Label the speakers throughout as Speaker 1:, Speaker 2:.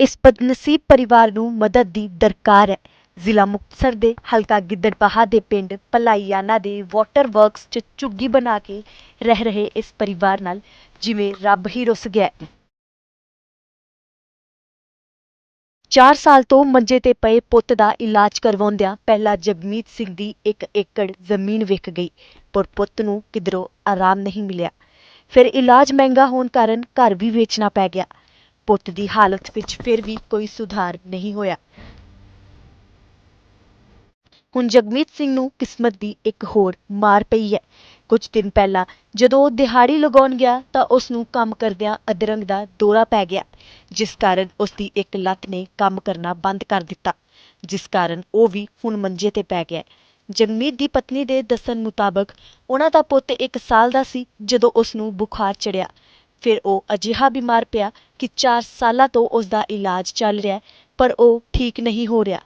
Speaker 1: ਇਸ ਬਦਨਸੀਬ ਪਰਿਵਾਰ ਨੂੰ ਮਦਦ ਦੀ ਦਰਕਾਰ ਹੈ। ਜ਼ਿਲ੍ਹਾ ਮੁਕਤਸਰ ਦੇ ਹਲਕਾ ਗਿੱਦੜਬਾਹਾ ਦੇ ਪਿੰਡ ਭਲਾਈਆਣਾ ਦੇ ਵਾਟਰ ਵਰਕਸ 'ਚ ਝੁੱਗੀ ਬਣਾ ਕੇ ਰਹਿ ਰਹੇ ਇਸ ਪਰਿਵਾਰ ਨਾਲ ਜਿਵੇਂ ਰੱਬ ਹੀ ਰੁੱਸ ਗਿਆ ਹੈ। ਚਾਰ ਸਾਲ ਤੋਂ ਮੰਜੇ ਤੇ ਪਏ ਪੁੱਤ ਦਾ ਇਲਾਜ ਕਰਵਾਉਂਦਿਆਂ ਪਹਿਲਾਂ ਜਗਮੀਤ ਸਿੰਘ ਦੀ 1 ਏਕੜ ਜ਼ਮੀਨ ਵਿਕ ਗਈ। ਪਰ ਪੁੱਤ ਨੂੰ ਕਿਧਰੋਂ ਆਰਾਮ ਨਹੀਂ ਮਿਲਿਆ। ਫਿਰ ਇਲਾਜ ਮਹਿੰਗਾ ਹੋਣ ਕਾਰਨ ਘਰ ਵੀ ਵੇਚਣਾ ਪੈ ਗਿਆ। ਪੁੱਤ ਦੀ ਹਾਲਤ ਵਿੱਚ ਫਿਰ ਵੀ ਕੋਈ ਸੁਧਾਰ ਨਹੀਂ ਹੋਇਆ। ਹੁਣ ਜਗਮੀਤ ਸਿੰਘ ਨੂੰ ਕਿਸਮਤ ਦੀ ਇੱਕ ਹੋਰ ਮਾਰ ਪਈ ਹੈ। ਕੁਝ ਦਿਨ ਪਹਿਲਾਂ ਜਦੋਂ ਉਹ ਦਿਹਾੜੀ ਲਗਾਉਣ ਗਿਆ ਤਾਂ ਉਸ ਨੂੰ ਕੰਮ ਕਰਦਿਆਂ ਅਧਰੰਗ ਦਾ ਦੌਰਾ ਪੈ ਗਿਆ, ਜਿਸ ਕਾਰਨ ਉਸ ਦੀ ਇੱਕ ਲੱਤ ਨੇ ਕੰਮ ਕਰਨਾ ਬੰਦ ਕਰ ਦਿੱਤਾ, ਜਿਸ ਕਾਰਨ ਉਹ ਵੀ ਹੁਣ ਮੰਜੇ ਤੇ ਪੈ ਗਿਆ। ਜਗਮੀਤ ਦੀ ਪਤਨੀ ਦੇ ਦੱਸਣ ਮੁਤਾਬਕ, ਉਹਨਾਂ ਦਾ ਪੁੱਤ ਇੱਕ ਸਾਲ ਦਾ ਸੀ ਜਦੋਂ ਉਸ ਨੂੰ ਬੁਖਾਰ ਚੜ੍ਹਿਆ ਫਿਰ ਉਹ ਅਜਿਹਾ ਬਿਮਾਰ ਪਿਆ ਕਿ ਚਾਰ ਸਾਲਾਂ ਤੋਂ ਉਸ ਦਾ ਇਲਾਜ ਚੱਲ ਰਿਹਾ ਪਰ ਉਹ ਠੀਕ ਨਹੀਂ ਹੋ ਰਿਹਾ।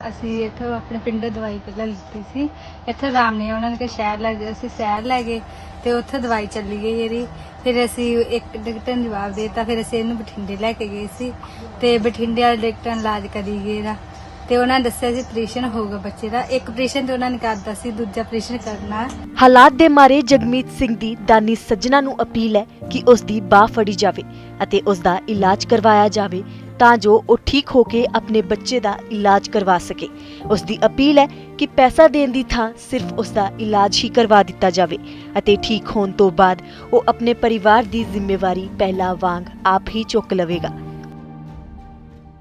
Speaker 2: ਅਸੀਂ ਇੱਥੋਂ ਆਪਣੇ ਪਿੰਡੋਂ ਦਵਾਈ ਪਹਿਲਾਂ ਲਿੱਤੀ ਸੀ। ਇੱਥੇ ਆਰਾਮ ਨਹੀਂ ਉਹਨਾਂ ਨੇ ਕਿ ਸ਼ਹਿਰ ਲੈ ਗਏ, ਅਸੀਂ ਸ਼ਹਿਰ ਲੈ ਗਏ ਤੇ ਉੱਥੇ ਦਵਾਈ ਚੱਲੀ ਗਈ ਇਹਦੀ। ਫਿਰ ਅਸੀਂ ਇੱਕ ਡਾਕਟਰ ਨੇ ਜਵਾਬ ਦੇਤਾ, ਫਿਰ ਅਸੀਂ ਇਹਨੂੰ ਬਠਿੰਡੇ ਲੈ ਕੇ ਗਏ ਸੀ ਤੇ ਬਠਿੰਡੇ ਵਾਲੇ ਡਾਕਟਰ ਇਲਾਜ ਕਰੀ ਗਏ ਇਹਦਾ। ਤੇ ਉਹਨਾਂ ਨੇ ਦੱਸਿਆ ਸੀ ਆਪਰੇਸ਼ਨ ਹੋਊਗਾ ਬੱਚੇ ਦਾ। ਇੱਕ ਆਪਰੇਸ਼ਨ ਤੇ ਉਹਨਾਂ ਨੇ ਕਰਤਾ ਸੀ ਦੂਜਾ ਆਪਰੇਸ਼ਨ ਕਰਨਾ
Speaker 1: ਹਾਲਾਤ ਦੇ ਮਾਰੇ ਜਗਮੀਤ ਸਿੰਘ ਦੀ ਦਾਨੀ ਸੱਜਣਾ ਨੂੰ ਅਪੀਲ ਹੈ ਕਿ ਉਸ ਦੀ ਬਾਹ ਫੜੀ ਜਾਵੇ ਅਤੇ ਉਸ ਦਾ ਇਲਾਜ ਕਰਵਾਇਆ ਜਾਵੇ ਤਾਂ ਜੋ ਉਹ ਠੀਕ ਹੋ ਕੇ ਆਪਣੇ ਬੱਚੇ ਦਾ ਇਲਾਜ ਕਰਵਾ ਸਕੇ। ਉਸ ਦੀ ਅਪੀਲ ਹੈ ਕਿ ਪੈਸਾ ਦੇਣ ਦੀ ਥਾਂ ਸਿਰਫ ਉਸ ਦਾ ਇਲਾਜ ਹੀ ਕਰਵਾ ਦਿੱਤਾ ਜਾਵੇ ਅਤੇ ਠੀਕ ਹੋਣ ਤੋਂ ਬਾਅਦ ਉਹ ਆਪਣੇ ਪਰਿਵਾਰ ਦੀ ਜ਼ਿੰਮੇਵਾਰੀ ਪਹਿਲਾਂ ਵਾਂਗ ਆਪ ਹੀ ਚੁੱਕ ਲਵੇਗਾ।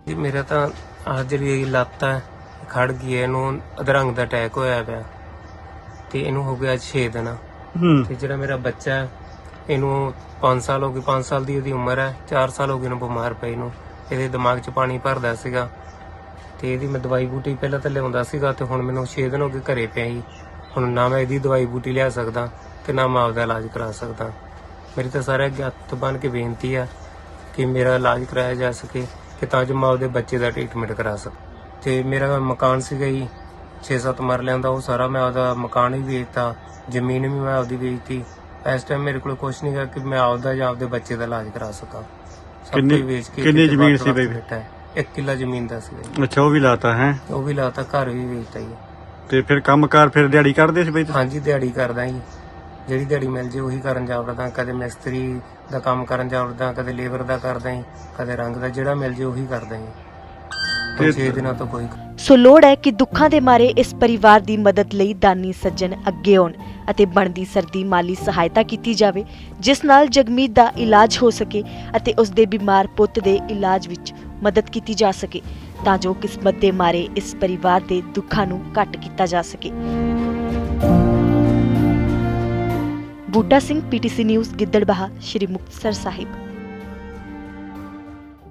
Speaker 3: ਜੀ ਮੇਰਾ ਤਾਂ ਆਹ ਜਿਹੜੀ ਇਹ ਲੱਤ ਹੈ ਖੜ ਗਈ ਹੈ ਇਹਨੂੰ ਅਧਰੰਗ ਦਾ ਅਟੈਕ ਹੋਇਆ ਪਿਆ। ਤੇ ਇਹਨੂੰ ਹੋ ਗਿਆ 6 ਦਿਨ।
Speaker 4: ਹੂੰ।
Speaker 3: ਤੇ ਜਿਹੜਾ ਮੇਰਾ ਬੱਚਾ ਹੈ ਇਹਨੂੰ 5 ਸਾਲ ਹੋ ਗਏ 5 ਸਾਲ ਦੀ ਇਹਦੀ ਉਮਰ ਹੈ 4 ਸਾਲ ਹੋ ਗਏ ਨੂੰ ਬਿਮਾਰ ਪਈ ਨੂੰ। ਇਹਦੇ ਦਿਮਾਗ 'ਚ ਪਾਣੀ ਭਰਦਾ ਸੀਗਾ। ਤੇ ਇਹਦੀ ਮੈਂ ਦਵਾਈ ਬੂਟੀ ਪਹਿਲਾਂ ਤਾਂ ਲਿਆਉਂਦਾ ਸੀਗਾ ਤੇ ਹੁਣ ਮੈਨੂੰ 6 ਦਿਨ ਹੋ ਗਏ ਘਰੇ ਪਿਆ ਹੀ। ਹੁਣ ਨਾ ਮੈਂ ਇਹਦੀ ਦਵਾਈ ਬੂਟੀ ਲਿਆ ਸਕਦਾ ਤੇ ਨਾ ਮੈਂ ਆਪਦਾ ਇਲਾਜ ਕਰਾ ਸਕਦਾ। ਮੇਰੀ ਤਾਂ ਸਾਰੇ ਅੱਗੇ ਹੱਥ ਬਨ ਕੇ ਬੇਨਤੀ ਆ ਕਿ ਮੇਰਾ ਇਲਾਜ ਕਰਾਇਆ ਜਾ ਸਕੇ। ਕਿ ਤਾਂ ਜੋ ਮੈਂ ਆਪਦੇ ਬੱਚੇ ਦਾ ਟ੍ਰੀਟਮੈਂਟ ਕਰਾ ਸਕਾਂ ਤੇ ਮੇਰਾ ਮਕਾਨ ਸੀਗਾ ਜੀ 6-7 ਮਰਲਿਆਂ ਦਾ ਉਹ ਸਾਰਾ ਮੈਂ ਆਪਦਾ ਮਕਾਨ ਵੀ ਵੇਚਤਾ ਜ਼ਮੀਨ ਵੀ ਮੈਂ ਆਪਦੀ ਵੇਚਤੀ ਇਸ ਟਾਈਮ ਮੇਰੇ ਕੋਲ ਕੁਝ ਨਹੀਂ ਗਾ ਕਿ ਮੈਂ ਆਪਦਾ ਜਾਂ ਆਪਦੇ ਬੱਚੇ ਦਾ ਇਲਾਜ ਕਰਾ ਸਕਾਂ
Speaker 4: ਕਿੰਨੀ-
Speaker 3: ਵੇਚ ਕੇ
Speaker 4: ਕਿੰਨੀ ਜ਼ਮੀਨ ਸੀ ਬਈ?
Speaker 3: ਹੈ। ਇੱਕ ਕਿੱਲਾ ਜ਼ਮੀਨ ਦਾ ਜੀ।
Speaker 4: ਅੱਛਾ ਉਹ ਵੀ ਲਾਤਾ ਹੈ
Speaker 3: ਉਹ ਵੀ ਲਾਤਾ ਘਰ ਵੀ ਵੇਚਤਾ ਜੀ
Speaker 4: ਤੇ ਫਿਰ ਕੰਮਕਾਰ ਫਿਰ ਦਿਹਾੜੀ ਕਰਦੇ ਸੀ ਬਈ?
Speaker 3: ਹਾਂਜੀ ਦਿਹਾੜੀ ਕਰਦਾ ਜੀ ਜਿਹੜੀ ਦਿਹਾੜੀ ਮਿਲ ਜੇ ਉਹੀ ਕਰਨ ਜਾਵੜਦਾ ਕਦੇ ਮਿਸਤਰੀ ਦਾ ਕੰਮ ਕਰਨ ਜਾਵੜਦਾ ਕਦੇ ਲੇਬਰ ਦਾ ਕਰਦਾ ਜੀ ਕਦੇ ਰੰਗ ਦਾ ਜਿਹੜਾ ਮਿਲ ਜੇ ਉਹੀ ਕਰਦਾ ਜੀ ਤੇ
Speaker 4: ਤੇ-
Speaker 3: 6 ਦਿਨਾਂ ਤੋਂ ਕੋਈ
Speaker 1: ਸੋ ਲੋੜ ਹੈ ਕਿ ਦੁੱਖਾਂ ਦੇ ਮਾਰੇ ਇਸ ਪਰਿਵਾਰ ਦੀ ਮਦਦ ਲਈ ਦਾਨੀ ਸੱਜਣ ਅੱਗੇ ਆਉਣ ਅਤੇ ਬਣਦੀ ਸਰਦੀ ਮਾਲੀ ਸਹਾਇਤਾ ਕੀਤੀ ਜਾਵੇ ਜਿਸ ਨਾਲ ਜਗਮੀਤ ਦਾ ਇਲਾਜ ਹੋ ਸਕੇ ਅਤੇ ਉਸ ਦੇ ਬਿਮਾਰ ਪੁੱਤ ਦੇ ਇਲਾਜ ਵਿੱਚ ਮਦਦ ਕੀਤੀ ਜਾ ਸਕੇ ਤਾਂ ਜੋ ਕਿਸਮਤ ਦੇ ਮਾਰੇ ਇਸ ਪਰਿਵਾਰ ਦੇ ਦੁੱਖਾਂ ਨੂੰ ਘੱਟ ਕੀਤਾ ਜਾ ਸਕੇ। Buta Singh PTC news Gidderbaha Shri Muktsar Sahib.